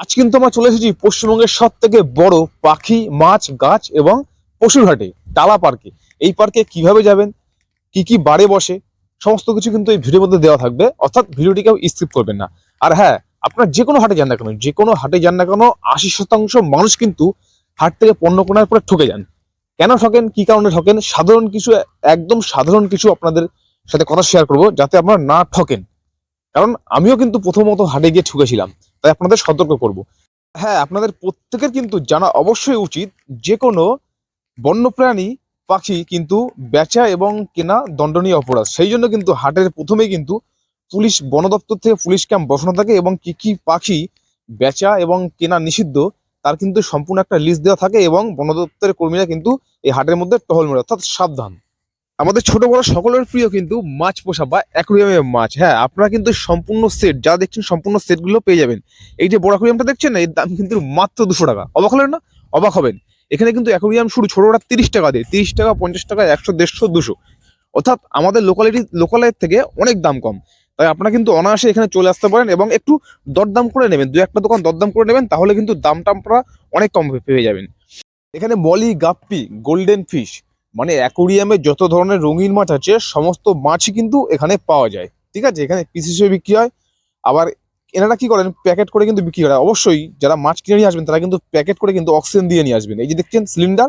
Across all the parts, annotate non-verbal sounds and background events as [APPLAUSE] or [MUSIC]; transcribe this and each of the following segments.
আজ কিন্তু আমরা চলে এসেছি পশ্চিমবঙ্গের সব থেকে বড় পাখি, মাছ, গাছ এবং পশুর হাটে টালা পার্কে। এই পার্কে কীভাবে যাবেন, কি কি বারে বসে, সমস্ত কিছু কিন্তু এই ভিডিওর মধ্যে দেওয়া থাকবে। অর্থাৎ ভিডিওটি কেউ স্কিপ করবেন না। আর হ্যাঁ আপনার যে কোনো হাটে যান না কেন, যে কোনো হাটে যান না কেন, আশি শতাংশ মানুষ কিন্তু হাট থেকে পণ্য কেনার পরে ঠকে যান। কেন ঠকেন, কি কারণে ঠকেন, সাধারণ কিছু, একদম সাধারণ কিছু আপনাদের সাথে কথা শেয়ার করব, যাতে আপনারা না ঠকেন। কারণ আমিও কিন্তু প্রথমত হাটে গিয়ে ঠকেছিলাম, তাই আপনাদের সতর্ক করব। হ্যাঁ আপনাদের প্রত্যেকের কিন্তু জানা অবশ্যই উচিত যে কোনো বন্যপ্রাণী, পাখি কিন্তু বেচা এবং কেনা দণ্ডনীয় অপরাধ। সেই জন্য কিন্তু হাটের প্রথমেই কিন্তু পুলিশ বন দপ্তর থেকে পুলিশ ক্যাম্প বসানো থাকে এবং কি কি পাখি বেচা এবং কেনা নিষিদ্ধ, তার কিন্তু সম্পূর্ণ একটা লিস্ট দেওয়া থাকে এবং বন দপ্তরের কর্মীরা কিন্তু এই হাটের মধ্যে টহল মেরে, অর্থাৎ সাবধান। আমাদের ছোট বড় সকলের প্রিয় কিন্তু মাছ পোষা বা অ্যাকুরিয়ামের মাছ। হ্যাঁ আপনারা কিন্তু সম্পূর্ণ সেট যা দেখছেন সম্পূর্ণ সেটগুলো পেয়ে যাবেন। এই যে বড় অ্যাকুরিয়ামটা দেখছেন, এর দাম কিন্তু মাত্র দুশো টাকা। অবাক হলেন না? অবাক হবেন। এখানে কিন্তু অ্যাকুরিয়াম শুরু ছোটটা তিরিশ টাকা দিয়ে। তিরিশ টাকা, পঞ্চাশ টাকা, একশো, দেড়শো, দুশো। অর্থাৎ আমাদের লোকালিটি লোকালের থেকে অনেক দাম কম। তাই আপনারা কিন্তু অনায়াসে এখানে চলে আসতে পারেন এবং একটু দরদাম করে নেবেন। দু একটা দোকান দরদাম করে নেবেন, তাহলে কিন্তু দামটা আপনারা অনেক কম পেয়ে যাবেন। এখানে মলি, গাপ্পি গোল্ডেন ফিশ মানে অ্যাকোরিয়ামে যত ধরনের রঙিন মাছ আছে, সমস্ত মাছই কিন্তু এখানে পাওয়া যায়। ঠিক আছে? এখানে পিস হিসেবে বিক্রি হয়। আবার এনারা কি করেন? প্যাকেট করে কিন্তু বিক্রি করে। অবশ্যই যারা মাছ কিনে নিয়ে আসবেন, তারা কিন্তু প্যাকেট করে কিন্তু অক্সিজেন দিয়ে নিয়ে আসবেন। এই যে দেখছেন সিলিন্ডার?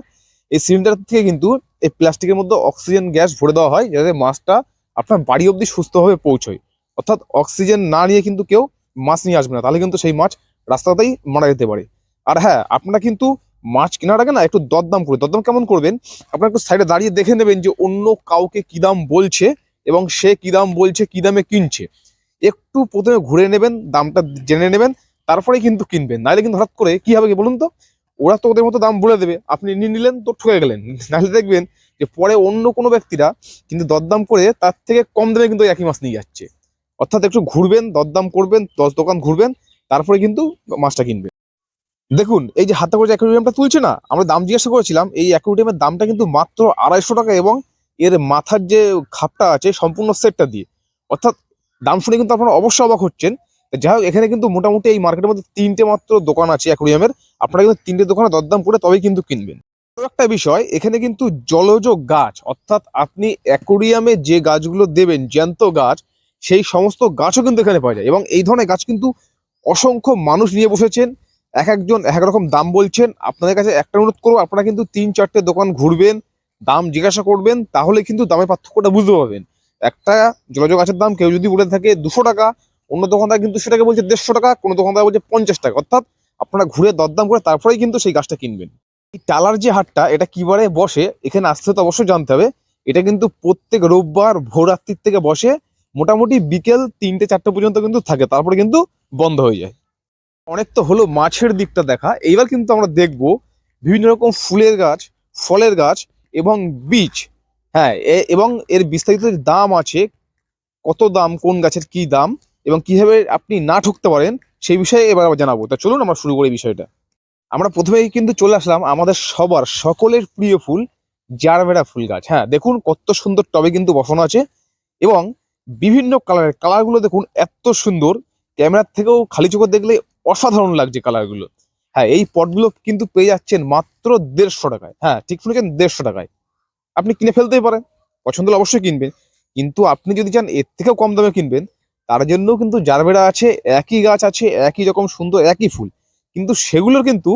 এই সিলিন্ডার থেকে কিন্তু এই প্লাস্টিকের মধ্যে অক্সিজেন গ্যাস ভরে দেওয়া হয়, যাতে মাছটা আপনার বাড়ি অবধি সুস্থভাবে পৌঁছয়। অর্থাৎ অক্সিজেন না নিয়ে কিন্তু কেউ মাছ নিয়ে আসবে না। তাহলে কিন্তু সেই মাছ রাস্তাতেই মারা যেতে পারে। আর হ্যাঁ আপনারা কিন্তু মাছ কেনার আগে না একটু দরদাম করে দরদাম কেমন করবেন? আপনার একটু সাইডে দাঁড়িয়ে দেখে নেবেন যে অন্য কাউকে কি দাম বলছে এবং সে কি দাম বলছে, কি দামে কিনছে। একটু প্রথমে ঘুরে নেবেন, দামটা জেনে নেবেন, তারপরে কিন্তু কিনবেন। নাহলে কিন্তু হঠাৎ করে কি হবে কি বলুন তো? ওরা তো ওদের মতো দাম বলে দেবে। আপনি নিয়ে নিলেন তো ঠকে গেলেন। [LAUGHS] নাহলে দেখবেন যে পরে অন্য কোনো ব্যক্তিরা কিন্তু দরদাম করে তার থেকে কম দামে কিন্তু একই মাছ নিয়ে যাচ্ছে। অর্থাৎ একটু ঘুরবেন, দরদাম করবেন, দশ দোকান ঘুরবেন, তারপরে কিন্তু মাছটা কিনবেন। দেখুন, এই যে হাতে করে অ্যাকুরিয়ামটা তুলছে না, আমরা দাম জিজ্ঞাসা করেছিলাম, এই অ্যাকুরিয়ামের দামটা কিন্তু মাত্র আড়াইশো টাকা এবং এর মাথার যে খাপটা আছে, সম্পূর্ণ সেটটা দিয়ে। অর্থাৎ দাম শুনে কিন্তু আপনারা অবশ্যই অবাক হচ্ছেন। যাই হোক, এখানে কিন্তু মোটামুটি এই মার্কেটের মধ্যে তিনটে মাত্র দোকান আছে অ্যাকুরিয়ামের আপনারা কিন্তু তিনটে দোকানে দরদাম করে তবেই কিন্তু কিনবেন। একটা বিষয়, এখানে কিন্তু জলজ গাছ, অর্থাৎ আপনি অ্যাকুরিয়ামে যে গাছগুলো দেবেন, জ্যান্ত গাছ, সেই সমস্ত গাছও কিন্তু এখানে পাওয়া যায়। এবং এই ধরনের গাছ কিন্তু অসংখ্য মানুষ নিয়ে বসেছেন। এক একজন এক রকম দাম বলছেন, আপনাদের কাছে একটা অনুরোধ করব, আপনারা কিন্তু তিন চারটে দোকান ঘুরবেন, দাম জিজ্ঞাসা করবেন, তাহলে কিন্তু দামের পার্থক্যটা বুঝতে পারবেন। একটা জলজ গাছের দাম কেউ যদি বলে থাকে দুশো টাকা, অন্য দোকানদার কিন্তু সেটাকে বলছে দেড়শো টাকা, কোনো দোকানদার বলছে পঞ্চাশ টাকা। অর্থাৎ আপনারা ঘুরে দরদাম করে তারপরেই কিন্তু সেই গাছটা কিনবেন। এই টালার যে হাটটা, এটা কিবারে বসে, এখানে আসতে তো অবশ্যই জানতে হবে, এটা কিন্তু প্রত্যেক রোববার ভোররাত্রির থেকে বসে, মোটামুটি বিকেল তিনটে চারটে পর্যন্ত কিন্তু থাকে, তারপরে কিন্তু বন্ধ হয়ে যায়। অনেক তো হলো মাছের দিকটা দেখা। এইবার কিন্তু আমরা দেখব বিভিন্ন রকম ফুলের গাছ, ফলের গাছ এবং বীজ। হ্যাঁ এবং এর বিস্তারিত দাম আছে, কত দাম, কোন গাছের কি দাম এবং কীভাবে আপনি না ঠকতে পারেন, সেই বিষয়ে এবার আবার জানাব। তা চলুন আমরা শুরু করি বিষয়টা। আমরা প্রথমেই কিন্তু চলে আসলাম আমাদের সবার, সকলের প্রিয় ফুল, জারবেরা ফুল গাছ। হ্যাঁ দেখুন কত সুন্দর টবে কিন্তু বসানো আছে এবং বিভিন্ন কালারের, কালারগুলো দেখুন এত সুন্দর। ক্যামেরার থেকেও খালি চোখে দেখলে অসাধারণ লাগছে কালারগুলো। হ্যাঁ এই পটগুলো কিন্তু পেয়ে যাচ্ছেন মাত্র দেড়শো টাকায়। হ্যাঁ ঠিক শুনেছেন, দেড়শো টাকায়। আপনি কিনে ফেলতেই পারেন, পছন্দ হলে অবশ্যই কিনবেন। কিন্তু আপনি যদি চান এর থেকেও কম দামে কিনবেন, তার জন্যও কিন্তু জারবেরা আছে, একই গাছ আছে, একই রকম সুন্দর, একই ফুল। কিন্তু সেগুলোর কিন্তু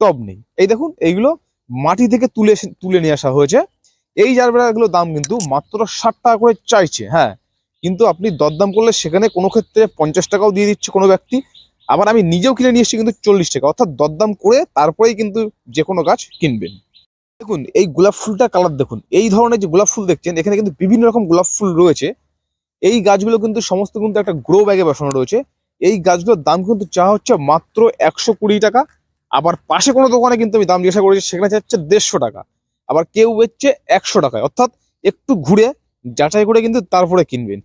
টব নেই। এই দেখুন, এইগুলো মাটি থেকে তুলে তুলে নিয়ে আসা হয়েছে। এই জারবেরাগুলোর দাম কিন্তু মাত্র ষাট টাকা করে চাইছে হ্যাঁ। কিন্তু আপনি দরদাম করলে সেখানে কোনো ক্ষেত্রে পঞ্চাশ টাকাও দিয়ে দিচ্ছে কোনো ব্যক্তি। আবার আমি নিজেও কিনে নিয়ে এসেছি কিন্তু চল্লিশ টাকা। অর্থাৎ দরদাম করে তারপরেই কিন্তু যে কোনো গাছ কিনবেন। দেখুন, এই গোলাপ ফুলটা কালার দেখুন। এই ধরনের যে গোলাপ ফুল দেখছেন, এখানে কিন্তু বিভিন্ন রকম গোলাপ ফুল রয়েছে। এই গাছগুলো কিন্তু সমস্ত কিন্তু একটা গ্রো ব্যাগে বসানো রয়েছে। এই গাছগুলোর দাম কিন্তু চা হচ্ছে মাত্র একশো কুড়ি টাকা। আবার পাশে কোনো দোকানে কিন্তু আমি দাম জিজ্ঞাসা করেছি, সেখানে চাচ্ছে দেড়শো টাকা। আবার কেউ বেচছে একশো টাকায়। অর্থাৎ একটু ঘুরে যাচাই করে কিন্তু তারপরে কিনবেন।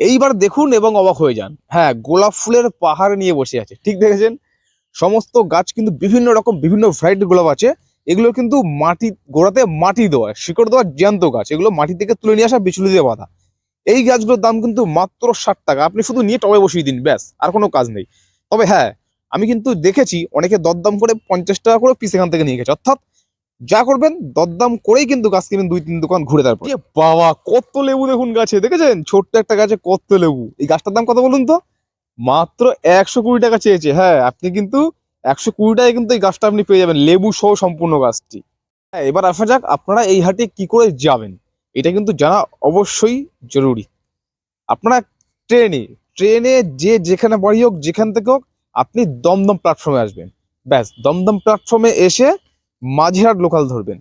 এইবার দেখুন এবং অবাক হয়ে যান। হ্যাঁ গোলাপ ফুলের পাহাড় নিয়ে বসে আছে, ঠিক দেখেছেন? সমস্ত গাছ কিন্তু বিভিন্ন রকম, বিভিন্ন ভ্যারাইটি গোলাপ আছে। এগুলো কিন্তু মাটি, গোড়াতে মাটি দেওয়া, শিকড় দেওয়া জ্যান্ত গাছ। এগুলো মাটি থেকে তুলে নিয়ে আসা বিচুলি দিয়ে বাঁধা। এই গাছগুলোর দাম কিন্তু মাত্র ষাট টাকা। আপনি শুধু নিয়ে টবে বসিয়ে দিন, ব্যাস, আর কোনো কাজ নেই। তবে হ্যাঁ আমি কিন্তু দেখেছি, অনেকে দরদাম করে পঞ্চাশ টাকা করে পিস এখান থেকে নিয়ে গেছে। অর্থাৎ যা করবেন, দরদাম করেই কিন্তু গাছ কিনবেন দুই তিন দোকান ঘুরে তারপর। বাবা, কত লেবু দেখুন গাছে, দেখেছেন? ছোট্ট একটা গাছে কত লেবু। এই গাছটার দাম কত বলুন তো? মাত্র একশো কুড়ি টাকা চেয়েছে। হ্যাঁ আপনি কিন্তু একশো কুড়ি টাকায় কিন্তু এই গাছটা আপনি পেয়ে যাবেন, লেবু সহ সম্পূর্ণ গাছটি। হ্যাঁ এবার আসা যাক আপনারা এই হাটে কি করে যাবেন। এটা কিন্তু জানা অবশ্যই জরুরি। আপনারা ট্রেনে ট্রেনে যে যেখানে বাড়ি হোক, যেখান থেকে হোক, আপনি দমদম প্ল্যাটফর্মে আসবেন। ব্যাস, দমদম প্ল্যাটফর্মে এসে মাঝিহাট লোকাল ধরবেন।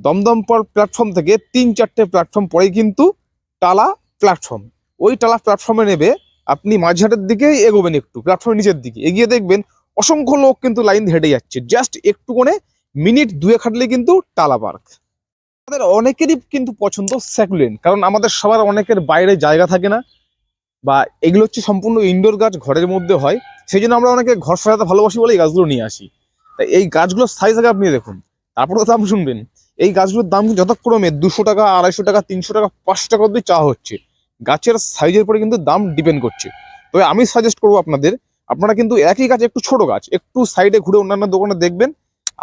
দমদম পর প্ল্যাটফর্ম থেকে তিন চারটে প্ল্যাটফর্ম পরেই কিন্তু টালা প্ল্যাটফর্ম ওই টালা প্ল্যাটফর্মে নেবে আপনি মাঝিহাটের দিকেই এগোবেন একটু প্ল্যাটফর্মের নিচের দিকে। এগিয়ে দেখবেন অসংখ্য লোক কিন্তু লাইন হেঁটে যাচ্ছে। জাস্ট একটু করে মিনিট দুয়ে খাটলে কিন্তু টালা পার্ক আমাদের অনেকেরই কিন্তু পছন্দ স্যাকুলেন কারণ আমাদের সবার অনেকের বাইরে জায়গা থাকে না বা এগুলো হচ্ছে সম্পূর্ণ ইনডোর গাছ ঘরের মধ্যে হয়। সেই জন্য আমরা অনেকে ঘর সাজাতে ভালোবাসি বলে এই গাছগুলো নিয়ে আসি। তাই এই গাছগুলোর সাইজ আগে আপনি দেখুন। তারপরে দাম শুনবেন। এই গাছগুলোর দাম যথাক্রমে দুশো টাকা, আড়াইশো টাকা, তিনশো টাকা, পাঁচশো টাকা অব্দি চা হচ্ছে। গাছের সাইজের পরে কিন্তু দাম ডিপেন্ড করছে। তবে আমি সাজেস্ট করব আপনাদের, আপনারা কিন্তু একই গাছ, একটু ছোট গাছ, একটু সাইডে ঘুরে অন্যান্য দোকানে দেখবেন।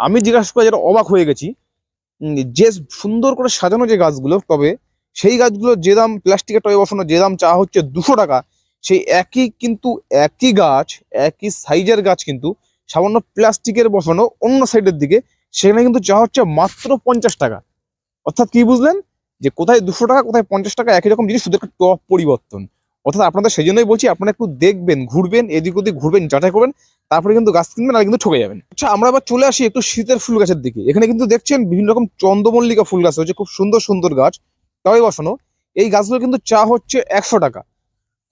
আমি জিজ্ঞাসা করে, যেটা অবাক হয়ে গেছি যে সুন্দর করে সাজানো যে গাছগুলো, তবে সেই গাছগুলো যে দাম প্লাস্টিকের টয়ে বসানো যে দাম চা হচ্ছে দুশো টাকা, সেই একই কিন্তু একই গাছ, একই সাইজের গাছ কিন্তু সামান্য প্লাস্টিকের বসানো অন্য সাইডের দিকে, সেখানে কিন্তু চা হচ্ছে মাত্র পঞ্চাশ টাকা। অর্থাৎ কি বুঝলেন? যে কোথায় দুশো টাকা, কোথায় পঞ্চাশ টাকা, একই রকম জিনিস, শুধু একটা টপ পরিবর্তন। অর্থাৎ আপনাদের সেই জন্যই বলছি, আপনারা একটু দেখবেন, ঘুরবেন, এদিক ওদিক ঘুরবেন, যাচাই করবেন, তারপরে কিন্তু গাছ কিনবেন, আর কিন্তু ঠকে যাবেন। আচ্ছা আমরা আবার চলে আসি একটু শীতের ফুল গাছের দিকে। এখানে কিন্তু দেখছেন বিভিন্ন রকম চন্দ্রমল্লিকা ফুল গাছ হচ্ছে খুব সুন্দর সুন্দর গাছ। তবে বসানো। এই গাছগুলো কিন্তু চা হচ্ছে একশো টাকা।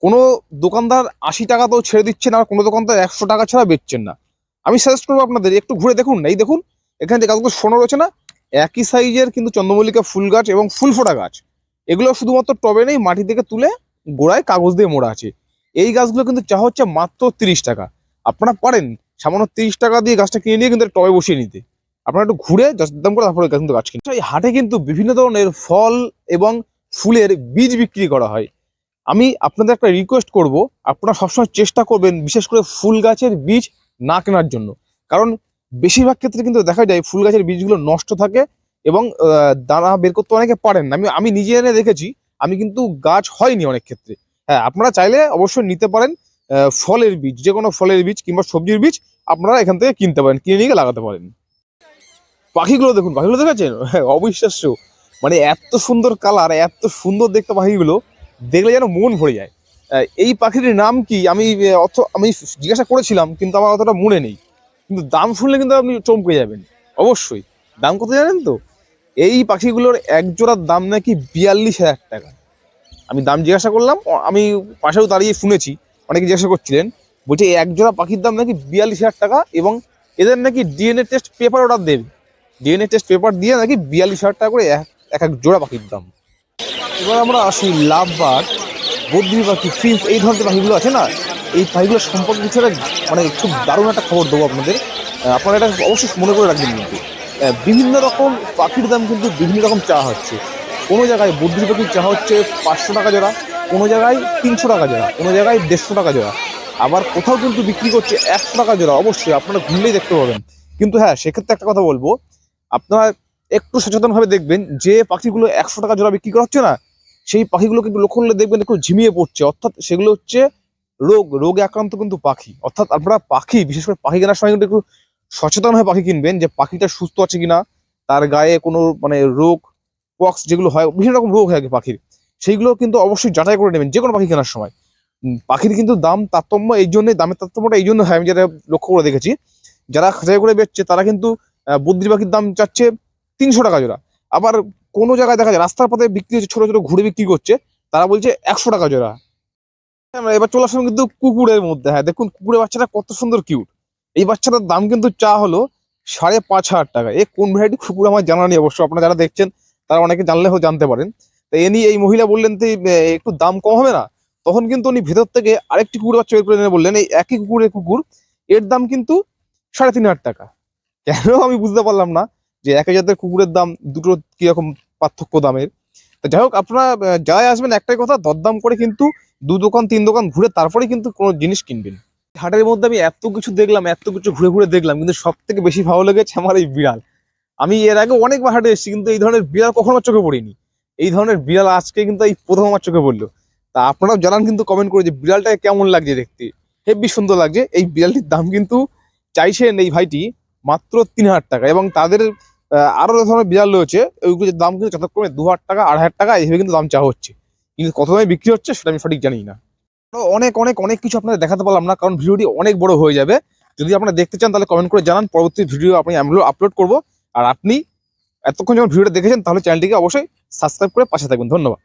কোনো দোকানদার আশি টাকা তো ছেড়ে দিচ্ছেন আর কোনো দোকানদার একশো টাকা ছাড়া বেচছেন না। আমি সাজেস্ট করব আপনাদের, একটু ঘুরে দেখুন। এই দেখুন, এখানে যে গাছগুলো শোনো রয়েছে না? একই সাইজের কিন্তু চন্দ্রমল্লিকা ফুল গাছ এবং ফুল ফোটা গাছ। এগুলো শুধুমাত্র টবে নেই, মাটি থেকে তুলে গোড়ায় কাগজ দিয়ে মোড়া আছে। এই গাছগুলো কিন্তু চা হচ্ছে মাত্র তিরিশ টাকা। আপনারা পারেন সামান্য তিরিশ টাকা দিয়ে গাছটা কিনে নিয়ে কিন্তু টবে বসিয়ে নিতে। আপনারা একটু ঘুরে দাম করে তারপরে কিন্তু গাছ কিনতে। এই হাটে কিন্তু বিভিন্ন ধরনের ফল এবং ফুলের বীজ বিক্রি করা হয়। আমি আপনাদের একটা রিকোয়েস্ট করব, আপনারা সবসময় চেষ্টা করবেন বিশেষ করে ফুল গাছের বীজ না কেনার জন্য। কারণ বেশিরভাগ ক্ষেত্রে কিন্তু দেখা যায় ফুল গাছের বীজগুলো নষ্ট থাকে এবং দানা বের করতে অনেকে পারেন না। আমি আমি নিজে এনে দেখেছি, আমি কিন্তু গাছ হয়নি অনেক ক্ষেত্রে। হ্যাঁ আপনারা চাইলে অবশ্যই নিতে পারেন ফলের বীজ যে কোনো ফলের বীজ কিংবা সবজির বীজ আপনারা এখান থেকে কিনতে পারেন, কিনে নিয়ে লাগাতে পারেন। পাখিগুলো দেখুন, পাখিগুলো দেখেছেন? হ্যাঁ অবিশ্বাস্য। মানে এত সুন্দর কালার এত সুন্দর দেখতে পাখিগুলো, দেখলে যেন মন ভরে যায়। এই পাখিটির নাম কি? আমি অত আমি জিজ্ঞাসা করেছিলাম, কিন্তু আমার অতটা মনে নেই। কিন্তু দাম শুনলে কিন্তু আপনি চমকে যাবেন। অবশ্যই। দাম কত জানেন তো? এই পাখিগুলোর এক জোড়ার দাম নাকি বিয়াল্লিশ হাজার টাকা। আমি দাম জিজ্ঞাসা করলাম আমি পাশেও দাঁড়িয়ে শুনেছি, অনেকে জিজ্ঞাসা করছিলেন, বলছে এক জোড়া পাখির দাম নাকি বিয়াল্লিশ হাজার টাকা এবং এদের নাকি ডিএনএ টেস্ট পেপার অর্ডার দেবে। ডিএনএ টেস্ট পেপার দিয়ে নাকি বিয়াল্লিশ হাজার টাকা করে এক এক জোড়া পাখির দাম। এবার আমরা আসি লাভ বার্ড বদ্রি পাখি ফিন্স এই ধরনের পাখিগুলো আছে না, এই পাখিগুলো সম্পর্কে কিছু একটা মানে খুব দারুণ একটা খবর দেবো আপনাদের। আপনারা এটা অবশ্যই মনে করে রাখবেন কিন্তু। বিভিন্ন রকম পাখির দাম কিন্তু বিভিন্ন রকম চা হচ্ছে। কোনো জায়গায় বদ্রি পাখির চা হচ্ছে পাঁচশো টাকা জোড়া, কোনো জায়গায় তিনশো টাকা জোড়া, কোনো জায়গায় দেড়শো টাকা জোড়া। আবার কোথাও কিন্তু বিক্রি করছে একশো টাকা জোড়া, অবশ্যই আপনারা ঘুরলেই দেখতে পাবেন। কিন্তু হ্যাঁ সেক্ষেত্রে একটা কথা বলব, আপনারা একটু সচেতনভাবে দেখবেন, যে পাখিগুলো একশো টাকা জোড়া বিক্রি করা হচ্ছে না সেই পাখিগুলো কিন্তু লক্ষ্য করলে দেখবেন একটু ঝিমিয়ে পড়ছে। অর্থাৎ সেগুলো হচ্ছে রোগ, রোগে আক্রান্ত কিন্তু পাখি। অর্থাৎ আপনারা পাখি, বিশেষ করে পাখি কেনার সময় কিন্তু একটু সচেতন হয়ে পাখি কিনবেন যে পাখিটা সুস্থ আছে কিনা, তার গায়ে কোনো মানে রোগ পক্স যেগুলো হয়, বিভিন্ন রকম রোগ হয় পাখির। সেইগুলো কিন্তু অবশ্যই যাচাই করে নেবেন যে কোনো পাখি কেনার সময়। পাখির কিন্তু দাম তারতম্য এই জন্যই দামের তারতম্যটা এই জন্য হয়, আমি যেটা লক্ষ্য করে দেখেছি। যারা খাঁচাই করে বেচছে, তারা কিন্তু বদ্রি পাখির দাম চাচ্ছে তিনশো টাকা জোড়া। আবার কোনো জায়গায় দেখা যায়, রাস্তার পথে বিক্রি হচ্ছে, ছোটো ছোটো ঘুরে বিক্রি করছে, তারা বলছে একশো টাকা জোড়া। আমরা এবার চলে আসলাম কিন্তু কুকুরের মধ্যে। হ্যাঁ দেখুন, কুকুরের বাচ্চাটা কত সুন্দর কিউট এই বাচ্চাটার দাম কিন্তু চা হলো সাড়ে পাঁচ হাজার টাকা। এ কোন ভ্যারাইটি কুকুর আমার জানা নেই অবশ্য, আপনারা যারা দেখছেন, তারা অনেকে জানলেও জানতে পারেন। তো এ নিয়ে এই মহিলা বললেন তো একটু দাম কম হবে না? তখন কিন্তু উনি ভেতর থেকে আরেকটি কুকুর বাচ্চা বের করে এনে বললেন, এই একই কুকুরের কুকুর, এর দাম কিন্তু সাড়ে তিন হাজার টাকা। কেন আমি বুঝতে পারলাম না। যে এক জাতের কুকুরের দাম দুটো কীরকম পার্থক্য দামের। তো যাই হোক, আপনারা যাই আসবেন, একটাই কথা, দরদাম করে কিন্তু দু দোকান, তিন দোকান ঘুরে তারপরে কিন্তু কোনো জিনিস কিনবেন। হাটের মধ্যে আমি এত কিছু দেখলাম, এত কিছু ঘুরে ঘুরে দেখলাম, কিন্তু সব থেকে বেশি ভালো লেগেছে আমার এই বিড়াল। আমি এর আগে অনেকবার হাটে এসেছি, কিন্তু এই ধরনের বিড়াল কখনো চোখে পড়িনি। এই ধরনের বিড়াল আজকে কিন্তু এই প্রথম আমার চোখে পড়ল। তা আপনারাও জানান কিন্তু কমেন্ট করে যে বিড়ালটাকে কেমন লাগছে দেখতে। হেব্বি সুন্দর লাগছে। এই বিড়ালটির দাম কিন্তু চাইছেন এই ভাইটি মাত্র তিন হাজার টাকা এবং তাদের আরও ধরনের বিড়াল রয়েছে ওইগুলোর দাম কিন্তু যথাক্রমে দু হাজার টাকা আড়াই হাজার টাকা এইভাবে কিন্তু দাম চা হচ্ছে। কিন্তু কত দামে বিক্রি হচ্ছে সেটা আমি সঠিক জানি না। অনেক অনেক অনেক কিছু আপনাদের দেখাতে পারলাম না, কারণ ভিডিওটি অনেক বড় হয়ে যাবে। যদি আপনারা দেখতে চান, তাহলে কমেন্ট করে জানান, পরবর্তী ভিডিও আপনি আপলোড করব। আর আপনি এতক্ষণ যখন ভিডিওটা দেখেছেন, তাহলে চ্যানেলটিকে অবশ্যই সাবস্ক্রাইব করে পাশে থাকবেন। ধন্যবাদ।